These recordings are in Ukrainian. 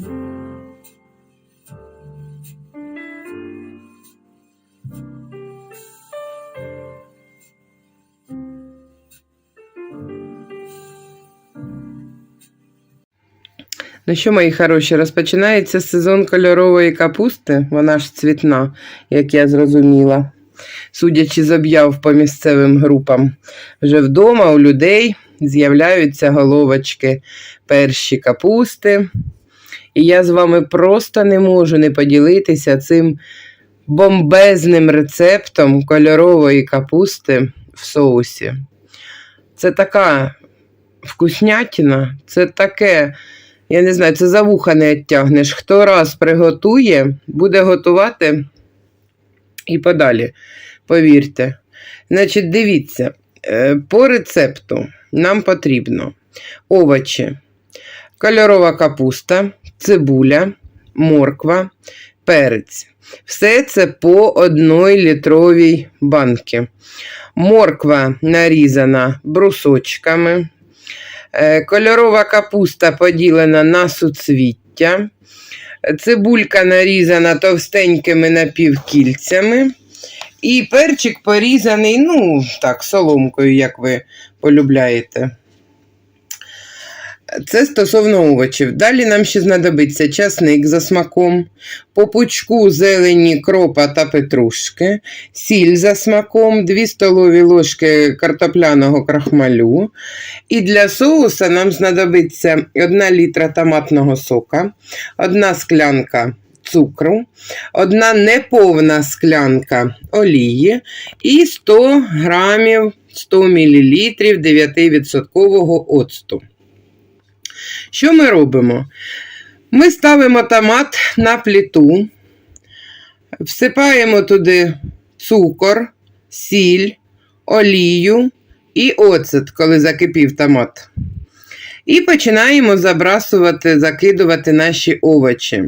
Ну що, мої хороші, розпочинається сезон кольорової капусти. Вона ж цвітна, як я зрозуміла. Судячи з об'яв по місцевим групам, вже вдома у людей з'являються головочки перші капусти. І я з вами просто не можу не поділитися цим бомбезним рецептом кольорової капусти в соусі. Це така вкуснятина, це таке. Я не знаю, це за вуха не відтягнеш. Хто раз приготує, буде готувати і подалі. Повірте. Значить, дивіться, е, по рецепту нам потрібно овочі, кольорова капуста, цибуля, морква, перець. Все це по одній літровій банки. Морква нарізана брусочками. Е, Кольорова капуста поділена на суцвіття. Цибулька нарізана товстенькими напівкільцями. І перчик порізаний, ну, так, соломкою, як ви полюбляєте. Це стосовно овочів. Далі нам ще знадобиться часник за смаком, по пучку зелені кропа та петрушки, сіль за смаком, 2 столові ложки картопляного крахмалю. І для соуса нам знадобиться 1 літра томатного сока, 1 склянка цукру, 1 неповна склянка олії і 100 грамів 100 мл 9% оцту. Що ми робимо? Ми ставимо томат на плиту, всипаємо туди цукор, сіль, олію і оцет, коли закипів томат. І починаємо забрасувати, закидувати наші овочі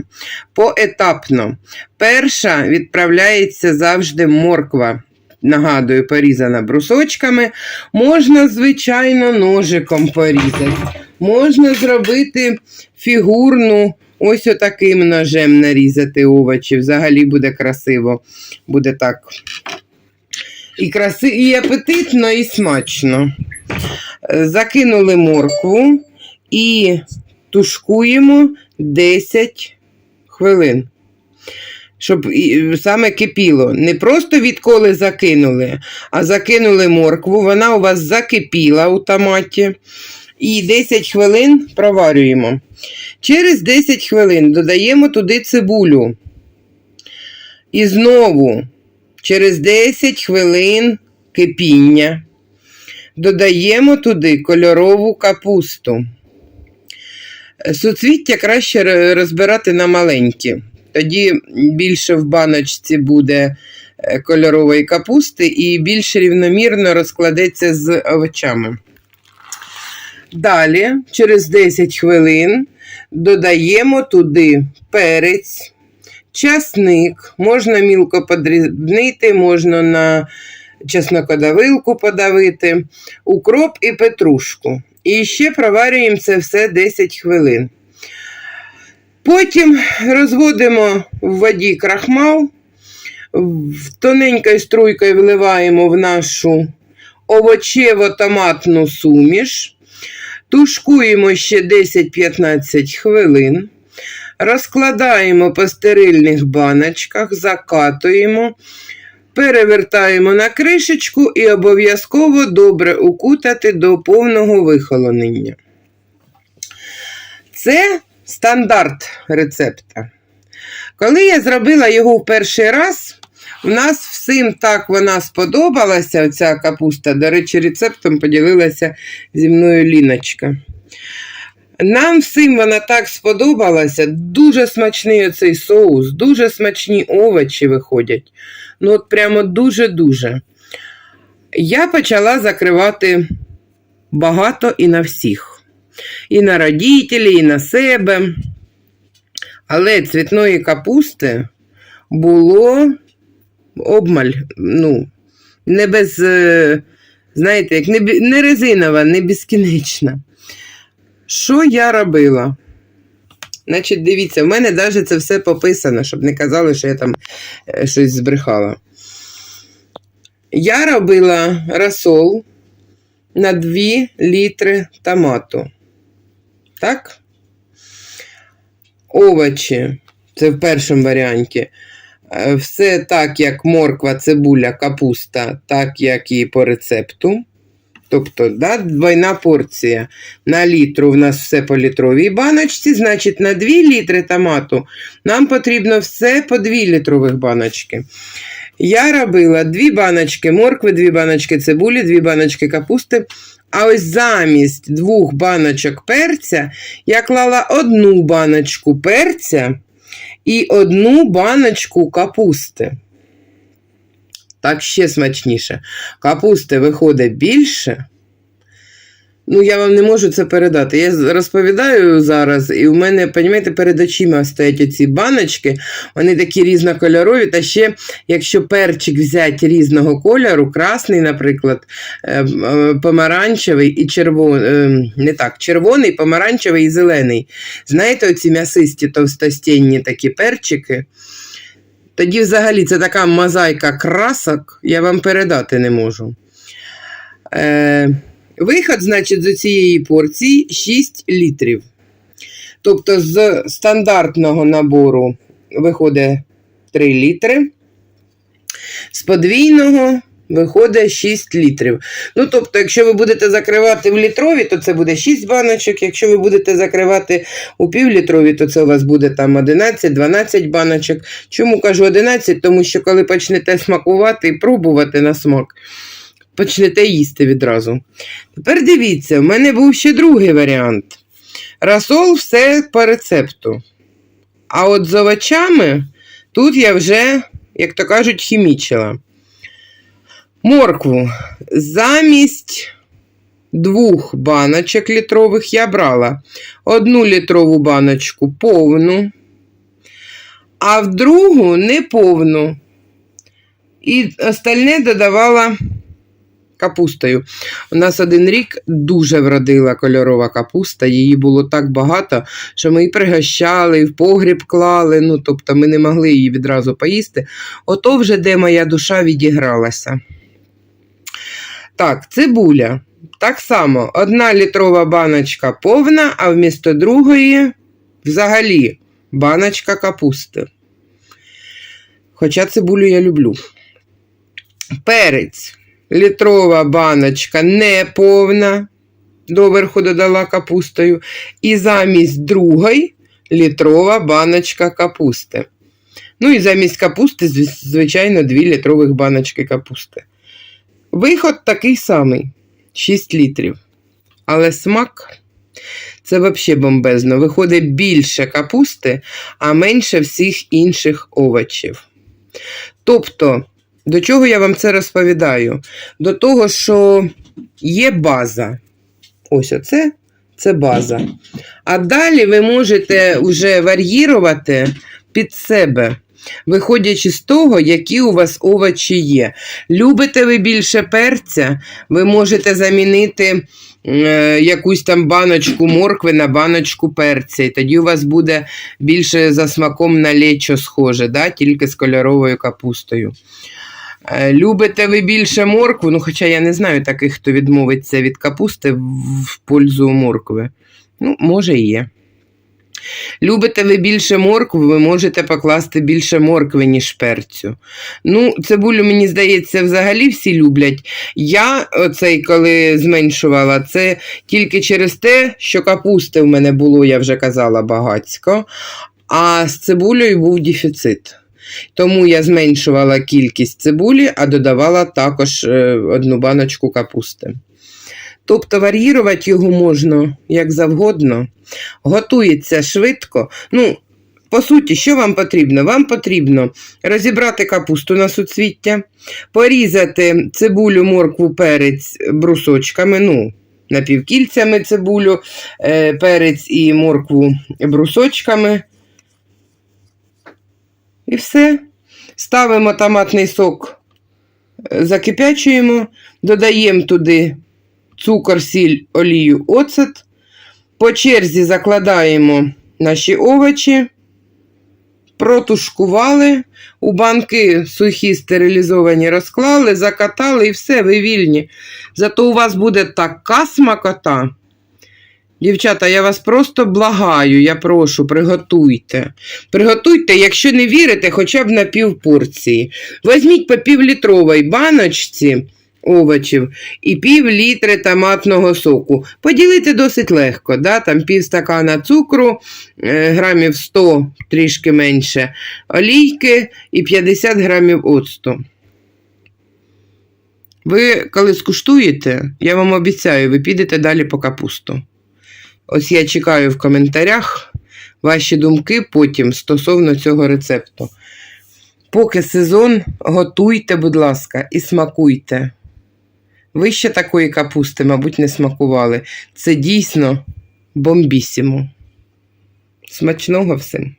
поетапно. Перша відправляється завжди морква. Нагадую, порізана брусочками. Можна, звичайно, ножиком порізати. Можна зробити фігурну, ось отаким ножем нарізати овочі. Взагалі буде красиво. Буде так. І краси... і апетитно, і смачно. Закинули моркву і тушкуємо 10 хвилин. Щоб саме кипіло. Не просто відколи закинули, а закинули моркву. Вона у вас закипіла у томаті. І 10 хвилин проварюємо. Через 10 хвилин додаємо туди цибулю. І знову через 10 хвилин кипіння додаємо туди кольорову капусту. Суцвіття краще розбирати на маленькі. Тоді більше в баночці буде е, кольорової капусти і більш рівномірно розкладеться з овочами. Далі, через 10 хвилин, додаємо туди перець, часник, можна мілко подрібнити, можна на чеснокодавилку подавити, укроп і петрушку. І ще проварюємо це все 10 хвилин. Потім розводимо в воді крахмал, тоненькою струйкою вливаємо в нашу овочево-томатну суміш, тушкуємо ще 10-15 хвилин, розкладаємо по стерильних баночках, закатуємо, перевертаємо на кришечку і обов'язково добре укутати до повного вихолонення. Це стандарт рецепта. Коли я зробила його в перший раз, у нас всім так вона сподобалася, ця капуста. До речі, рецептом поділилася зі мною Ліночка. Нам всім вона так сподобалася. Дуже смачний оцей соус, дуже смачні овочі виходять. Ну, от прямо дуже-дуже. Я почала закривати багато і на всіх. І на родителі, і на себе. Але цвітної капусти було обмаль, ну, не без, е, знаєте, як не, не резинова, не безкінечна. Що я робила? Значить, дивіться, в мене навіть це все пописано, щоб не казали, що я там е, щось збрехала. Я робила розсол на 2 літри томату. Так? Овочі. Це в першому варіанті. Е, Все так, як морква, цибуля, капуста, так як і по рецепту. Тобто, да, двойна порція. На літру в нас все по літровій баночці, значить, на 2 літри томату нам потрібно все по 2 літрових баночки. Я робила 2 баночки моркви, 2 баночки цибулі, 2 баночки капусти. А ось замість двох баночок перця я клала одну баночку перця і одну баночку капусти. Так ще смачніше. Капусти виходить більше. Ну, я вам не можу це передати. Я розповідаю зараз, і у мене, розумієте, перед очима стоять оці баночки, вони такі різнокольорові. Та ще, якщо перчик взяти різного кольору, красний, наприклад, е, е, помаранчевий і червоний, не так, червоний, помаранчевий і зелений. Знаєте, оці м'ясисті товстостінні такі перчики. Тоді взагалі це така мозаїка красок, я вам передати не можу. Е, виход, значить, з цієї порції 6 літрів. Тобто з стандартного набору виходить 3 літри, з подвійного виходить 6 літрів. Ну, тобто, якщо ви будете закривати в літрові, то це буде 6 баночок. Якщо ви будете закривати у півлітрові, то це у вас буде там 11-12 баночок. Чому кажу 11? Тому що коли почнете смакувати і пробувати на смак, почнете їсти відразу. Тепер дивіться, в мене був ще другий варіант. Расол все по рецепту. А от з овочами тут я вже, як то кажуть, хімічила. Моркву замість двох баночок літрових я брала одну літрову баночку повну, а в другу неповну. І остальне додавала капустою. У нас один рік дуже вродила кольорова капуста, її було так багато, що ми і пригощали, і в погріб клали, ну, тобто ми не могли її відразу поїсти. Ото вже де моя душа відігралася. Так, цибуля. Так само, одна літрова баночка повна, а вмісто другої взагалі баночка капусти. Хоча цибулю я люблю. Перець. Літрова баночка не повна. Доверху додала капустою. І замість другої літрова баночка капусти. Ну і замість капусти, звичайно, 2 літрових баночки капусти. Виход такий самий 6 літрів. Але смак це взагалі бомбезно. Виходить більше капусти, а менше всіх інших овочів. Тобто, до чого я вам це розповідаю? До того, що є база. Ось оце це база. А далі ви можете вже вар'їрувати під себе, виходячи з того, які у вас овочі є. Любите ви більше перця, ви можете замінити е, якусь там баночку моркви на баночку перця. І тоді у вас буде більше за смаком на лечо схоже, да? тільки з кольоровою капустою. Е, Любите ви більше моркву, ну хоча я не знаю таких, хто відмовиться від капусти в пользу моркви. Ну, може і є. Любите ви більше моркви, ви можете покласти більше моркви, ніж перцю. Ну, цибулю, мені здається, взагалі всі люблять. Я оцей, коли зменшувала, це тільки через те, що капусти в мене було, я вже казала, багацько, а з цибулею був дефіцит. Тому я зменшувала кількість цибулі, а додавала також е, одну баночку капусти. Тобто вар'їрувати його можна як завгодно. Готується швидко. Ну, по суті, що вам потрібно? Вам потрібно розібрати капусту на суцвіття, порізати цибулю, моркву, перець брусочками, ну, напівкільцями цибулю, е, перець і моркву брусочками. І все. Ставимо томатний сок, е, закипячуємо, додаємо туди цукор, сіль, олію, оцет. По черзі закладаємо наші овочі, протушкували, у банки сухі стерилізовані розклали, закатали і все, ви вільні. Зато у вас буде така смакота. Дівчата, я вас просто благаю, я прошу, приготуйте. Приготуйте, якщо не вірите, хоча б на півпорції. Візьміть по півлітровій баночці овочів і пів літри томатного соку. Поділити досить легко, да? там пів стакана цукру, е, грамів 100, трішки менше, олійки і 50 грамів оцту. Ви, коли скуштуєте, я вам обіцяю, ви підете далі по капусту. Ось я чекаю в коментарях ваші думки потім стосовно цього рецепту. Поки сезон, готуйте, будь ласка, і смакуйте. Ви ще такої капусти, мабуть, не смакували. Це дійсно бомбісімо. Смачного всім!